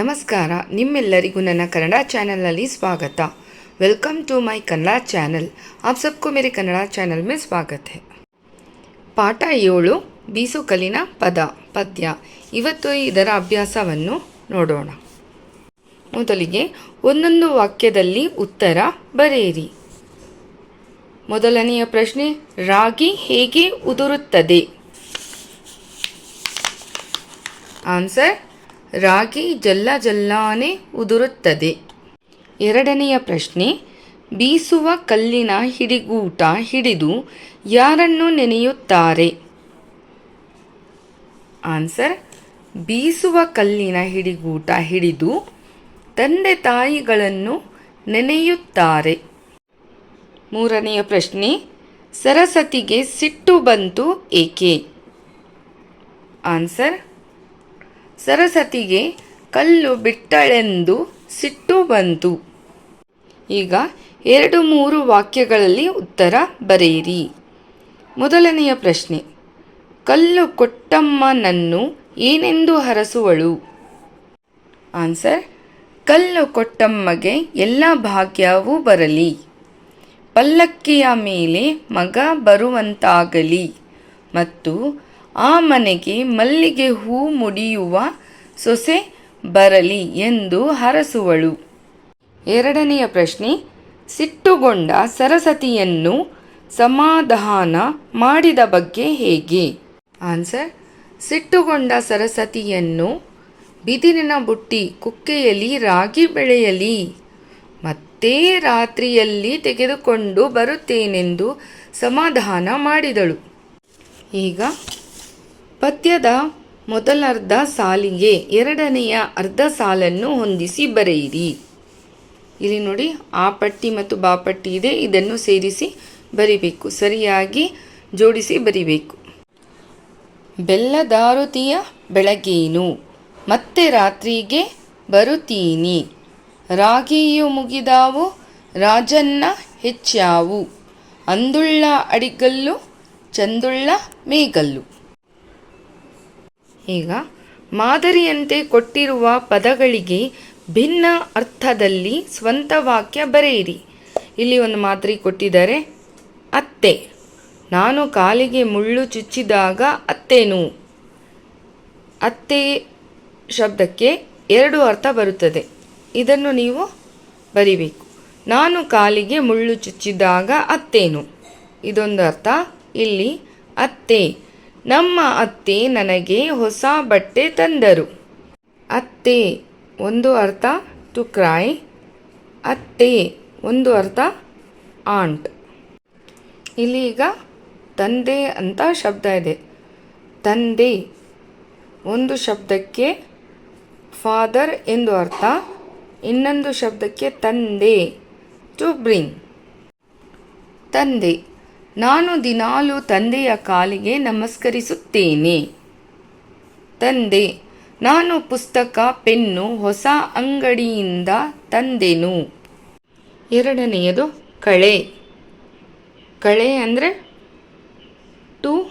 ನಮಸ್ಕಾರ, ನಿಮ್ಮೆಲ್ಲರಿಗೂ ನನ್ನ ಕನ್ನಡ ಚಾನಲಲ್ಲಿ ಸ್ವಾಗತ. Welcome to my Kannada channel. App ಸಬ್ಕು ಮೇರೆ ಕನ್ನಡ ಚಾನಲ್ ಮೇ ಸ್ವಾಗತ. ಪಾಠ ಏಳು ಬೀಸುಕಲಿನ ಪದ, ಪದ್ಯ. ಇವತ್ತು ಇದರ ಅಭ್ಯಾಸವನ್ನು ನೋಡೋಣ. ಮೊದಲಿಗೆ ಒಂದೊಂದು ವಾಕ್ಯದಲ್ಲಿ ಉತ್ತರ ಬರೆಯಿರಿ. ಮೊದಲನೆಯ ಪ್ರಶ್ನೆ, ರಾಗಿ ಹೇಗೆ ಉದುರುತ್ತದೆ? ಆನ್ಸರ್ ರಾಗಿ ಜಲ್ಲ ಜಲ್ಲಾನೆ ಉದುರುತ್ತದೆ. ಎರಡನೆಯ ಪ್ರಶ್ನೆ, ಬೀಸುವ ಕಲ್ಲಿನ ಹಿಡಿಗೂಟ ಹಿಡಿದು ಯಾರನ್ನು ನೆನೆಯುತ್ತಾರೆ? ಆನ್ಸರ್, ಬೀಸುವ ಕಲ್ಲಿನ ಹಿಡಿಗೂಟ ಹಿಡಿದು ತಂದೆ ತಾಯಿಗಳನ್ನು ನೆನೆಯುತ್ತಾರೆ. ಮೂರನೆಯ ಪ್ರಶ್ನೆ, ಸರಸ್ವತಿಗೆ ಸಿಟ್ಟು ಬಂತು ಏಕೆ? ಆನ್ಸರ್ ಸರಸ್ವತಿಗೆ ಕಲ್ಲು ಬಿಟ್ಟಳೆಂದು ಸಿಟ್ಟು ಬಂತು. ಈಗ ಎರಡು ಮೂರು ವಾಕ್ಯಗಳಲ್ಲಿ ಉತ್ತರ ಬರೆಯಿರಿ. ಮೊದಲನೆಯ ಪ್ರಶ್ನೆ, ಕಲ್ಲು ಕೊಟ್ಟಮ್ಮನನ್ನು ಏನೆಂದು ಹರಸುವಳು? ಆನ್ಸರ್, ಕಲ್ಲು ಕೊಟ್ಟಮ್ಮಗೆ ಎಲ್ಲ ಭಾಗ್ಯವೂ ಬರಲಿ. ಪಲ್ಲಕ್ಕಿಯ ಮೇಲೆ ಮಗ ಬರುವಂತಾಗಲಿ. ಮತ್ತು ಆ ಮನೆಗೆ ಮಲ್ಲಿಗೆ ಹೂ ಮುಡಿಯುವ ಸೊಸೆ ಬರಲಿ ಎಂದು ಹರಸುವಳು. ಎರಡನೆಯ ಪ್ರಶ್ನೆ, ಸಿಟ್ಟುಗೊಂಡ ಸರಸ್ವತಿಯನ್ನು ಸಮಾಧಾನ ಮಾಡಿದ ಬಗ್ಗೆ ಹೇಗೆ? ಆನ್ಸರ್, ಸಿಟ್ಟುಗೊಂಡ ಸರಸ್ವತಿಯನ್ನು ಬಿದಿರಿನ ಬುಟ್ಟಿ ಕುಕ್ಕೆಯಲ್ಲಿ ರಾಗಿ ಬೆಳೆಯಲಿ, ಮತ್ತೆ ರಾತ್ರಿಯಲ್ಲಿ ತೆಗೆದುಕೊಂಡು ಬರುತ್ತೇನೆಂದು ಸಮಾಧಾನ ಮಾಡಿದಳು. ಈಗ ಪದ್ಯದ ಮೊದಲರ್ಧ ಸಾಲಿಗೆ ಎರಡನೆಯ ಅರ್ಧ ಸಾಲನ್ನು ಹೊಂದಿಸಿ ಬರೆಯಿರಿ. ಇಲ್ಲಿ ನೋಡಿ, ಆ ಪಟ್ಟಿ ಮತ್ತು ಬಾ ಪಟ್ಟಿ ಇದೆ. ಇದನ್ನು ಸೇರಿಸಿ ಬರಿಬೇಕು. ಸರಿಯಾಗಿ ಜೋಡಿಸಿ ಬರಿಬೇಕು. ಬೆಲ್ಲದಾರುತಿಯ ಬೆಳಗೇನು? ಮತ್ತೆ ರಾತ್ರಿಗೆ ಬರುತ್ತೀನಿ. ರಾಗಿಯು ಮುಗಿದಾವು, ರಾಜನ್ನ ಹೆಚ್ಚಾವು. ಅಂದುಳ್ಳ ಅಡಿಗಲ್ಲು, ಚಂದುಳ್ಳ ಮೇಗಲ್ಲು. ಈಗ ಮಾದರಿಯಂತೆ ಕೊಟ್ಟಿರುವ ಪದಗಳಿಗೆ ಭಿನ್ನ ಅರ್ಥದಲ್ಲಿ ಸ್ವಂತ ವಾಕ್ಯ ಬರೆಯಿರಿ. ಇಲ್ಲಿ ಒಂದು ಮಾದರಿ ಕೊಟ್ಟಿದ್ದಾರೆ. ಅತ್ತೆ. ನಾನು ಕಾಲಿಗೆ ಮುಳ್ಳು ಚುಚ್ಚಿದಾಗ ಅತ್ತೇನು. ಅತ್ತೆ ಶಬ್ದಕ್ಕೆ ಎರಡು ಅರ್ಥ ಬರುತ್ತದೆ. ಇದನ್ನು ನೀವು ಬರಿಬೇಕು. ನಾನು ಕಾಲಿಗೆ ಮುಳ್ಳು ಚುಚ್ಚಿದಾಗ ಅತ್ತೇನು. ಇದೊಂದು ಅರ್ಥ. ಇಲ್ಲಿ ಅತ್ತೆ ನಮ್ಮ ಅತ್ತೆ ನನಗೆ ಹೊಸ ಬಟ್ಟೆ ತಂದರು. ಅತ್ತೆ, ಒಂದು ಅರ್ಥ? ಟು ಕ್ರೈ ಅತ್ತೆ, ಒಂದು ಅರ್ಥ? ಆಂಟ್ ಇಲ್ಲಿ ತಂದೆ ಅಂತ ಶಬ್ದ ಇದೆ. ತಂದೆ, ಒಂದು ಶಬ್ದಕ್ಕೆ ಫಾದರ್ ಎಂದು ಅರ್ಥ? ಇನ್ನೊಂದು ಶಬ್ದಕ್ಕೆ ತಂದೆ. ಟು ಬ್ರಿಂಗ್ ತಂದೆ. ನಾನು ದಿನಾಲು ತಂದೆಯ ಕಾಲಿಗೆ ನಮಸ್ಕರಿಸುತ್ತೇನೆ. ತಂದೆ, ನಾನು ಪುಸ್ತಕ, ಪೆನ್ನು ಹೊಸ ಅಂಗಡಿಯಿಂದ ತಂದೆನು. ಎರಡನೆಯದು ಕಳೆ. ಕಳೆ ಅಂದರೆ ಟು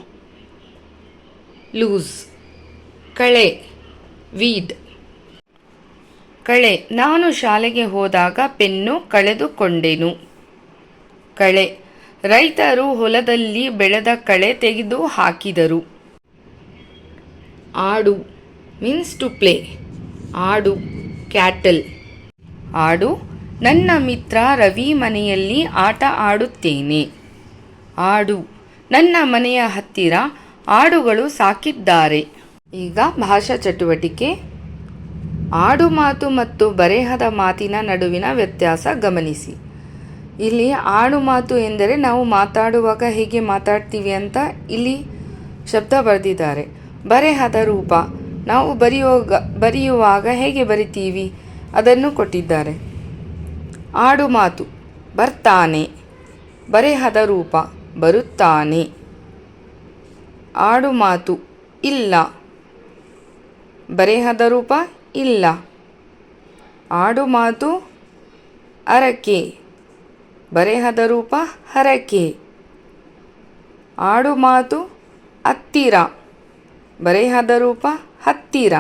ಲೂಸ್ ಕಳೆ ವೀಡ್ ಕಳೆ. ನಾನು ಶಾಲೆಗೆ ಹೋದಾಗ ಪೆನ್ನು ಕಳೆದುಕೊಂಡೆನು. ಕಳೆ. ರೈತರು ಹೊಲದಲ್ಲಿ ಬೆಳೆದ ಕಳೆ ತೆಗೆದು ಹಾಕಿದರು. ಆಡು ಮೀನ್ಸ್ ಟು ಪ್ಲೇ, ಆಡು ಕ್ಯಾಟಲ್. ಆಡು, ನನ್ನ ಮಿತ್ರ ರವಿ ಮನೆಯಲ್ಲಿ ಆಟ ಆಡುತ್ತೇನೆ. ಆಡು, ನನ್ನ ಮನೆಯ ಹತ್ತಿರ ಆಡುಗಳು ಸಾಕಿದ್ದಾರೆ. ಈಗ ಭಾಷಾ ಚಟುವಟಿಕೆ. ಆಡು ಮಾತು ಮತ್ತು ಬರೆಹದ ಮಾತಿನ ನಡುವಿನ ವ್ಯತ್ಯಾಸ ಗಮನಿಸಿ. ಇಲ್ಲಿ ಆಡು ಮಾತು ಎಂದರೆ ನಾವು ಮಾತಾಡುವಾಗ ಹೇಗೆ ಮಾತಾಡ್ತೀವಿ ಅಂತ ಇಲ್ಲಿ ಶಬ್ದ ಬರೆದಿದ್ದಾರೆ. ಬರೆಹದ ರೂಪ. ನಾವು ಬರೆಯುವಾಗ ಬರೆಯುವಾಗ ಹೇಗೆ ಬರಿತೀವಿ? ಅದನ್ನು ಕೊಟ್ಟಿದ್ದಾರೆ. ಆಡು ಮಾತು. ಬರ್ತಾನೆ. ಬರೆಹದ ರೂಪ. ಬರುತ್ತಾನೆ. ಆಡು ಮಾತು. ಇಲ್ಲ. ಬರೆಹದ ರೂಪ. ಇಲ್ಲ. ಆಡು ಮಾತು. ಅರಕೆ. ಬರೆಹದ ರೂಪ ಹರಕೆ. ಆಡು ಮಾತು ಹತ್ತಿರ. ಬರೆಹದ ರೂಪ ಹತ್ತಿರ.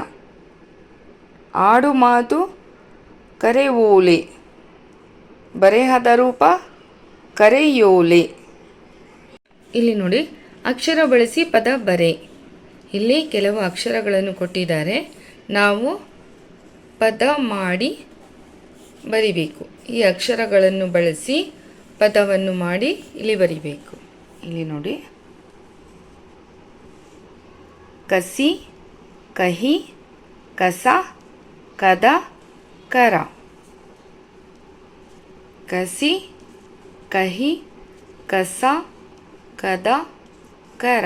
ಆಡು ಮಾತು ಕರೆವೋಲೆ ಬರೆಹದ ರೂಪ ಕರೆಯೋಲೆ. ಇಲ್ಲಿ ನೋಡಿ, ಅಕ್ಷರ ಬಳಸಿ ಪದ ಬರೆ. ಇಲ್ಲಿ ಕೆಲವು ಅಕ್ಷರಗಳನ್ನು ಕೊಟ್ಟಿದ್ದಾರೆ. ನಾವು ಪದ ಮಾಡಿ ಬರಿಬೇಕು. ಈ ಅಕ್ಷರಗಳನ್ನು ಬಳಸಿ ಪದವನ್ನು ಮಾಡಿ ಇಲ್ಲಿ ಬರಿಬೇಕು. ಇಲ್ಲಿ ನೋಡಿ. ಕಸಿ, ಕಹಿ, ಕಸ, ಕದ, ಕರ. ಕಸಿ, ಕಹಿ, ಕಸ, ಕದ, ಕರ.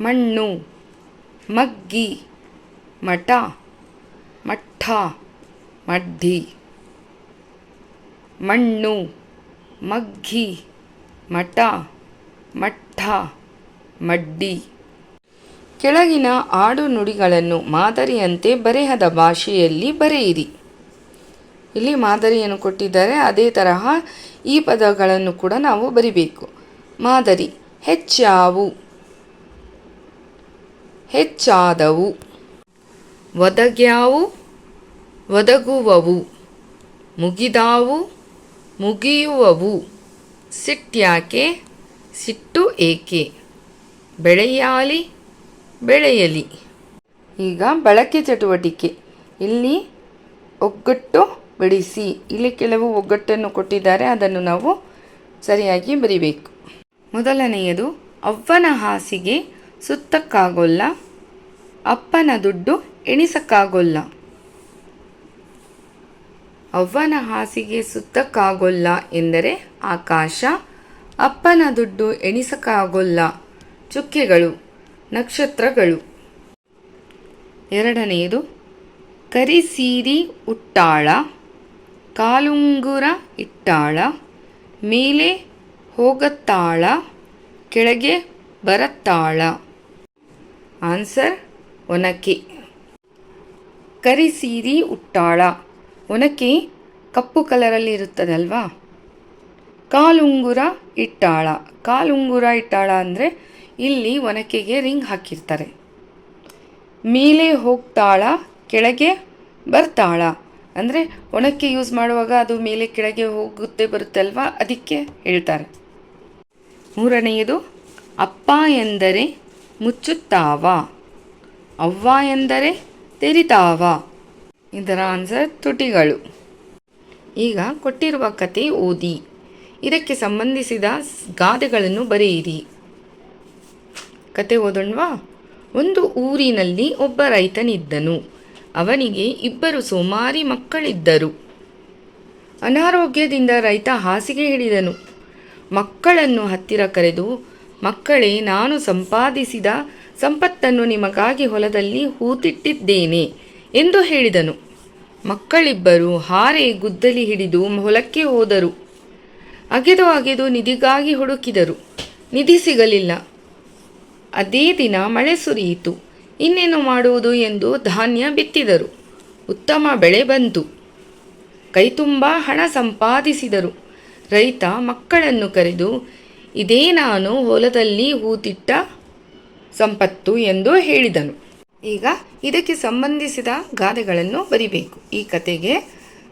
ಮಣ್ಣು, ಮಗ್ಗಿ, ಮಠ ಮಠ, ಮಡ್ಡಿ. ಮಣ್ಣು, ಮಗ್ಗಿ, ಮಠ ಮಠ, ಮಡ್ಡಿ. ಕೆಳಗಿನ ಆಡು ನುಡಿಗಳನ್ನು ಮಾದರಿಯಂತೆ ಬರೆಹದ ಭಾಷೆಯಲ್ಲಿ ಬರೆಯಿರಿ. ಇಲ್ಲಿ ಮಾದರಿಯನ್ನು ಕೊಟ್ಟಿದ್ದಾರೆ. ಅದೇ ತರಹ ಈ ಪದಗಳನ್ನು ಕೂಡ ನಾವು ಬರಿಬೇಕು. ಮಾದರಿ, ಹೆಚ್ಚಾವು, ಹೆಚ್ಚಾದವು, ಒದಗ್ಯಾವು, ಒದಗುವವು, ಮುಗಿದಾವು ಮುಗಿಯುವವು. ಸಿಟ್ಯಾಕೆ, ಸಿಟ್ಟು ಏಕೆ? ಬೆಳೆಯಾಲಿ, ಬೆಳೆಯಲಿ. ಈಗ ಬಳಕೆ ಚಟುವಟಿಕೆ. ಇಲ್ಲಿ ಒಗ್ಗಟ್ಟು ಬಿಡಿಸಿ. ಇಲ್ಲಿ ಕೆಲವು ಒಗ್ಗಟ್ಟನ್ನು ಕೊಟ್ಟಿದ್ದಾರೆ. ಅದನ್ನು ನಾವು ಸರಿಯಾಗಿ ಬರಿಬೇಕು. ಮೊದಲನೆಯದು, ಅವ್ವನ ಹಾಸಿಗೆ ಸುತ್ತಕ್ಕಾಗೋಲ್ಲ, ಅಪ್ಪನ ದುಡ್ಡು ಎಣಿಸಕ್ಕಾಗೋಲ್ಲ. ಅವ್ವನ ಹಾಸಿಗೆ ಸುತ್ತಕ್ಕಾಗೋಲ್ಲ ಎಂದರೆ ಆಕಾಶ, ಅಪ್ಪನ ದುಡ್ಡು ಎಣಿಸಕ್ಕಾಗೋಲ್ಲ, ಚುಕ್ಕೆಗಳು, ನಕ್ಷತ್ರಗಳು. ಎರಡನೆಯದು, ಕರಿಸೀರಿ ಉಟ್ಟಾಳ, ಕಾಲುಂಗುರ ಇಟ್ಟಾಳ, ಮೇಲೆ ಹೋಗತ್ತಾಳ, ಕೆಳಗೆ ಬರತ್ತಾಳ. ಆನ್ಸರ್ ಒನಕೆ. ಕರಿಸೀರಿ ಉಟ್ಟಾಳ. ಒನಕೆ ಕಪ್ಪು ಕಲರಲ್ಲಿ ಇರುತ್ತದಲ್ವಾ ಕಾಲುಂಗುರ ಇಟ್ಟಾಳ. ಕಾಲುಂಗುರ ಇಟ್ಟಾಳ ಅಂದರೆ ಇಲ್ಲಿ ಒನಕೆಗೆ ರಿಂಗ್ ಹಾಕಿರ್ತಾರೆ. ಮೇಲೆ ಹೋಗ್ತಾಳ, ಕೆಳಗೆ ಬರ್ತಾಳ. ಅಂದರೆ ಒಣಕ್ಕೆ ಯೂಸ್ ಮಾಡುವಾಗ ಅದು ಮೇಲೆ ಕೆಳಗೆ ಹೋಗುತ್ತೆ, ಬರುತ್ತೆ ಅಲ್ವಾ? ಅದಕ್ಕೆ ಹೇಳ್ತಾರೆ. ಮೂರನೆಯದು, ಅಪ್ಪ ಎಂದರೆ ಮುಚ್ಚುತ್ತಾವ. ಅವ್ವ ಎಂದರೆ ತೆರಿತಾವ. ಇದರ ಆನ್ಸರ್ ತುಟಿಗಳು. ಈಗ ಕೊಟ್ಟಿರುವ ಕತೆ ಓದಿ. ಇದಕ್ಕೆ ಸಂಬಂಧಿಸಿದ ಗಾದೆಗಳನ್ನು ಬರೆಯಿರಿ. ಕತೆ ಓದೋಣವಾ? ಒಂದು ಊರಿನಲ್ಲಿ ಒಬ್ಬ ರೈತನಿದ್ದನು. ಅವನಿಗೆ ಇಬ್ಬರು ಸೋಮಾರಿ ಮಕ್ಕಳಿದ್ದರು. ಅನಾರೋಗ್ಯದಿಂದ ರೈತ ಹಾಸಿಗೆ ಹಿಡಿದನು. ಮಕ್ಕಳನ್ನು ಹತ್ತಿರ ಕರೆದು, ಮಕ್ಕಳೇ, ನಾನು ಸಂಪಾದಿಸಿದ ಸಂಪತ್ತನ್ನು ನಿಮಗಾಗಿ ಹೊಲದಲ್ಲಿ ಹೂತಿಟ್ಟಿದ್ದೇನೆ. ಎಂದು ಹೇಳಿದನು. ಮಕ್ಕಳಿಬ್ಬರು ಹಾರೆ ಗುದ್ದಲಿ ಹಿಡಿದು ಹೊಲಕ್ಕೆ ಹೋದರು. ಅಗೆದು ಅಗೆದು ನಿಧಿಗಾಗಿ ಹುಡುಕಿದರು. ನಿಧಿ ಸಿಗಲಿಲ್ಲ. ಅದೇ ದಿನ ಮಳೆ ಸುರಿಯಿತು. ಇನ್ನೇನು ಮಾಡುವುದು ಎಂದು ಧಾನ್ಯ ಬಿತ್ತಿದರು. ಉತ್ತಮ ಬೆಳೆ ಬಂತು. ಕೈತುಂಬ ಹಣ ಸಂಪಾದಿಸಿದರು. ರೈತ ಮಕ್ಕಳನ್ನು ಕರೆದು, ಇದೇ ನಾನು ಹೊಲದಲ್ಲಿ ಹೂತಿಟ್ಟ ಸಂಪತ್ತು ಎಂದು ಹೇಳಿದನು. ಈಗ ಇದಕ್ಕೆ ಸಂಬಂಧಿಸಿದ ಗಾದೆಗಳನ್ನು ಬರಿಬೇಕು. ಈ ಕತೆಗೆ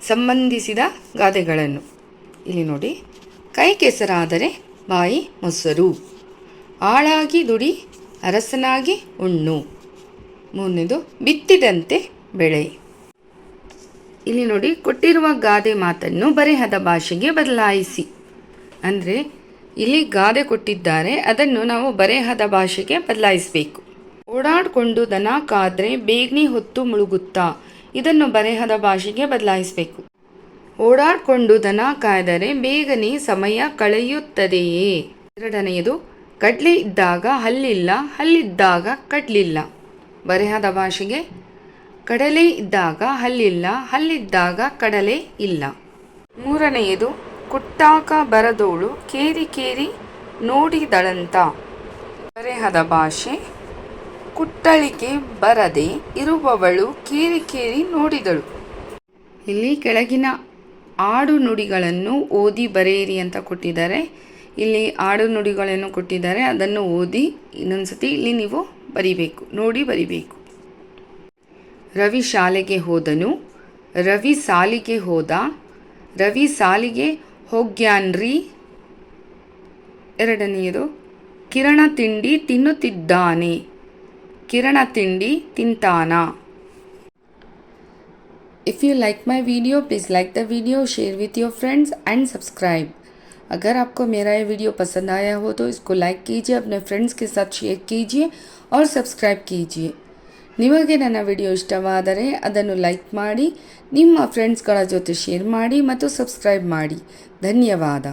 ಸಂಬಂಧಿಸಿದ ಗಾದೆಗಳನ್ನು. ಇಲ್ಲಿ ನೋಡಿ. ಕೈ ಕೆಸರಾದರೆ ಬಾಯಿ ಮೊಸರು. ಆಳಾಗಿ ದುಡಿ ಅರಸನಾಗಿ ಉಣ್ಣು. ಮೂರನೇದು, ಬಿತ್ತಿದಂತೆ ಬೆಳೆ. ಇಲ್ಲಿ ನೋಡಿ, ಕೊಟ್ಟಿರುವ ಗಾದೆ ಮಾತನ್ನು ಬರೆಹದ ಭಾಷೆಗೆ ಬದಲಾಯಿಸಿ. ಅಂದರೆ, ಇಲ್ಲಿ ಗಾದೆ ಕೊಟ್ಟಿದ್ದಾರೆ, ಅದನ್ನು ನಾವು ಬರೆಹದ ಭಾಷೆಗೆ ಬದಲಾಯಿಸಬೇಕು. ಓಡಾಡಿಕೊಂಡು ದನ ಕಾದ್ರೆ ಬೇಗನೆ ಹೊತ್ತು ಮುಳುಗುತ್ತಾ ಇದನ್ನು ಬರೆಹದ ಭಾಷೆಗೆ ಬದಲಾಯಿಸಬೇಕು. ಓಡಾಡಿಕೊಂಡು ದನ ಕಾಯ್ದರೆ ಬೇಗನೆ ಸಮಯ ಕಳೆಯುತ್ತದೆಯೇ? ಎರಡನೆಯದು, ಕಡ್ಲೆ ಇದ್ದಾಗ ಹಲ್ಲಿಲ್ಲ, ಹಲ್ಲಿದ್ದಾಗ ಕಡ್ಲಿಲ್ಲ. ಬರೆಹದ ಭಾಷೆಗೆ, ಕಡಲೆ ಇದ್ದಾಗ ಹಲ್ಲಿಲ್ಲ, ಹಲ್ಲಿದ್ದಾಗ ಕಡಲೆ ಇಲ್ಲ. ಮೂರನೆಯದು, ಕುಟ್ಟಾಕ ಬರದೋಳು ಕೇರಿ ಕೇರಿ ನೋಡಿದಳಂತ. ಬರೆಹದ ಭಾಷೆ ಕುಟ್ಟಳಿಕೆ ಬರದೆ ಇರುವವಳು ಕೇರಿ ಕೇರಿ ನೋಡಿದಳು. ಇಲ್ಲಿ ಕೆಳಗಿನ ಆಡು ನುಡಿಗಳನ್ನು ಓದಿ ಬರೆಯಿರಿ ಅಂತ ಕೊಟ್ಟಿದ್ದಾರೆ. ಇಲ್ಲಿ ಆಡು ನುಡಿಗಳನ್ನು ಕೊಟ್ಟಿದ್ದಾರೆ. ಅದನ್ನು ಓದಿ ಇನ್ನೊಂದ್ಸತಿ ಇಲ್ಲಿ ನೀವು ಬರಿಬೇಕು, ನೋಡಿ ಬರಿಬೇಕು. ರವಿ ಶಾಲೆಗೆ ಹೋದನು. ರವಿ ಸಾಲಿಗೆ ಹೋದ. ರವಿ ಸಾಲಿಗೆ ಹೋಗ್ಯಾನ್ರಿ. ಎರಡನೆಯದು, ಕಿರಣ ತಿಂಡಿ ತಿನ್ನುತ್ತಿದ್ದಾನೆ. ಕಿರಣ ತಿಂಡಿ ತಿಂತಾನ if you like my video please like the video share with your friends and subscribe अगर आपको मेरा ये वीडियो पसंद आया हो तो इसको लाइक कीजिए अपने फ्रेंड्स के साथ शेयर कीजिए और ಸಬ್ಸ್ಕ್ರೈಬ್ ಕೀಜಿಯೇ ನಿಮಗೆ ನನ್ನ ವಿಡಿಯೋ ಇಷ್ಟವಾದರೆ ಅದನ್ನು ಲೈಕ್ ಮಾಡಿ ನಿಮ್ಮ ಫ್ರೆಂಡ್ಸ್ಗಳ ಜೊತೆ ಶೇರ್ ಮಾಡಿ ಮತ್ತು ಸಬ್ಸ್ಕ್ರೈಬ್ ಮಾಡಿ ಧನ್ಯವಾದ